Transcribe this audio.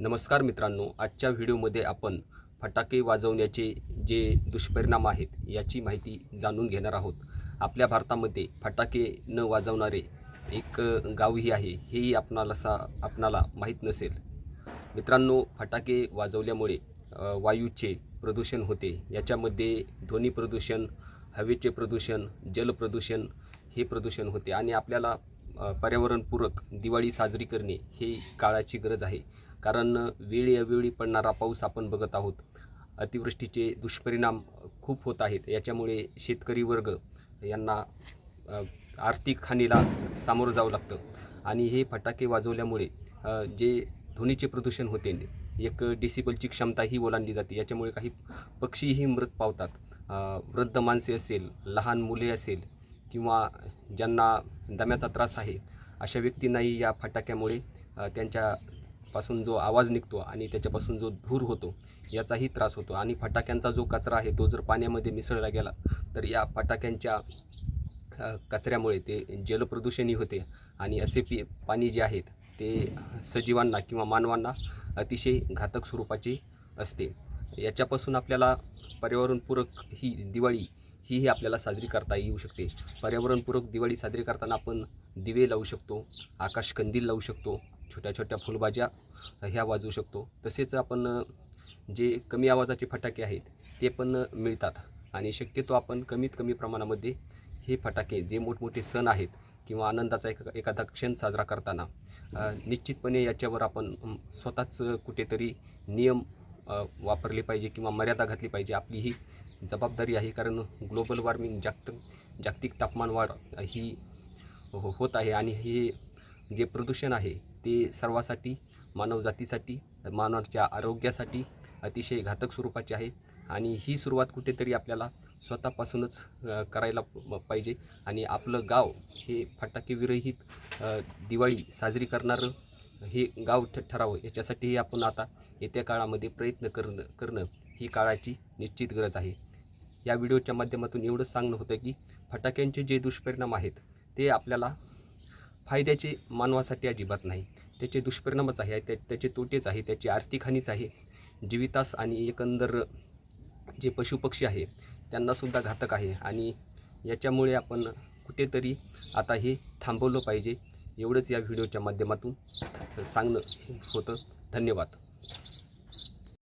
नमस्कार मित्रांनो आजच्या व्हिडिओमध्ये आपण फटाके वाजवण्याचे जे दुष्परिणाम आहेत याची माहिती जाणून घेणार आहोत. आपल्या भारतामध्ये फटाके न वाजवणारे एक गावही आहे हेही आपणाला सा आपणाला माहीत नसेल. मित्रांनो फटाके वाजवल्यामुळे वायूचे प्रदूषण होते. याच्यामध्ये ध्वनी प्रदूषण हवेचे प्रदूषण जलप्रदूषण हे प्रदूषण होते. आणि आपल्याला पर्यावरणपूरक दिवाळी साजरी करणे ही काळाची गरज आहे. कारण वेळी अवेळी पडणारा पाऊस आपण बघत आहोत. अतिवृष्टीचे दुष्परिणाम खूप होत आहेत. याच्यामुळे शेतकरी वर्ग यांना आर्थिक हानीला सामोरं जावं लागतं. आणि हे फटाके वाजवल्यामुळे जे ध्वनीचे प्रदूषण होते एक डिसिबलची क्षमता ही ओलांडली जाते. याच्यामुळे काही पक्षीही मृत पावतात. वृद्ध माणसे असेल लहान मुले असेल किंवा ज्यांना दम्याचा त्रास आहे अशा व्यक्तींनाही या फटाक्यामुळे त्यांच्या पासून जो आवाज निघतो आणि त्याच्यापासून जो धूर होतो याचाही त्रास होतो. आणि फटाक्यांचा जो कचरा आहे तो जर पाण्यामध्ये मिसळला गेला तर या फटाक्यांच्या कचऱ्यामुळे ते जलप्रदूषणही होते. आणि असे पी पाणी जे आहेत ते सजीवांना किंवा मानवांना अतिशय घातक स्वरूपाचे असते. याच्यापासून आपल्याला पर्यावरणपूरक ही दिवाळी हीही आपल्याला साजरी करता येऊ शकते. पर्यावरणपूरक दिवाळी साजरी करताना आपण दिवे लावू शकतो आकाशकंदील लावू शकतो छोट्या छोट्या फुलभाज्या ह्या वाजवू शकतो. तसेच आपण जे कमी आवाजाचे फटाके आहेत ते पण मिळतात. आणि शक्यतो आपण कमीत कमी प्रमाणामध्ये हे फटाके जे मोठमोठे सण आहेत किंवा आनंदाचा एक एखादा क्षण साजरा करताना निश्चितपणे याच्यावर आपण स्वतःच कुठेतरी नियम वापरले पाहिजे किंवा मर्यादा घातली पाहिजे. आपली ही जबाबदारी आहे कारण ग्लोबल वॉर्मिंग जागतिक जागतिक तापमान वाढ ही हो होत आहे. आणि हे जे प्रदूषण आहे ते सर्वासाठी मानवजातीसाठी मानवाच्या आरोग्यासाठी अतिशय घातक स्वरूपाचे आहे. आणि ही सुरुवात कुठेतरी आपल्याला स्वतःपासूनच करायला पाहिजे. आणि आपलं गाव हे फटाकेविरहित दिवाळी साजरी करणारं हे गाव ठ ठरावं. याच्यासाठीही आपण आता येत्या काळामध्ये प्रयत्न करणं करणं ही काळाची निश्चित गरज आहे. या व्हिडिओच्या माध्यमातून एवढंच सांगणं होतं की फटाक्यांचे जे दुष्परिणाम आहेत ते आपल्याला फायद्याचे मानवासाठी अजिबात नाही. त्याचे दुष्परिणामच आहे त्या त्याचे तोटेच आहे त्याची आर्थिक हानीच आहे. जीवितास आणि एकंदर जे पशुपक्षी आहे त्यांनासुद्धा घातक आहे. आणि याच्यामुळे आपण कुठेतरी आता हे थांबवलं पाहिजे. एवढंच या व्हिडिओच्या माध्यमातून सांगणं होतं. धन्यवाद.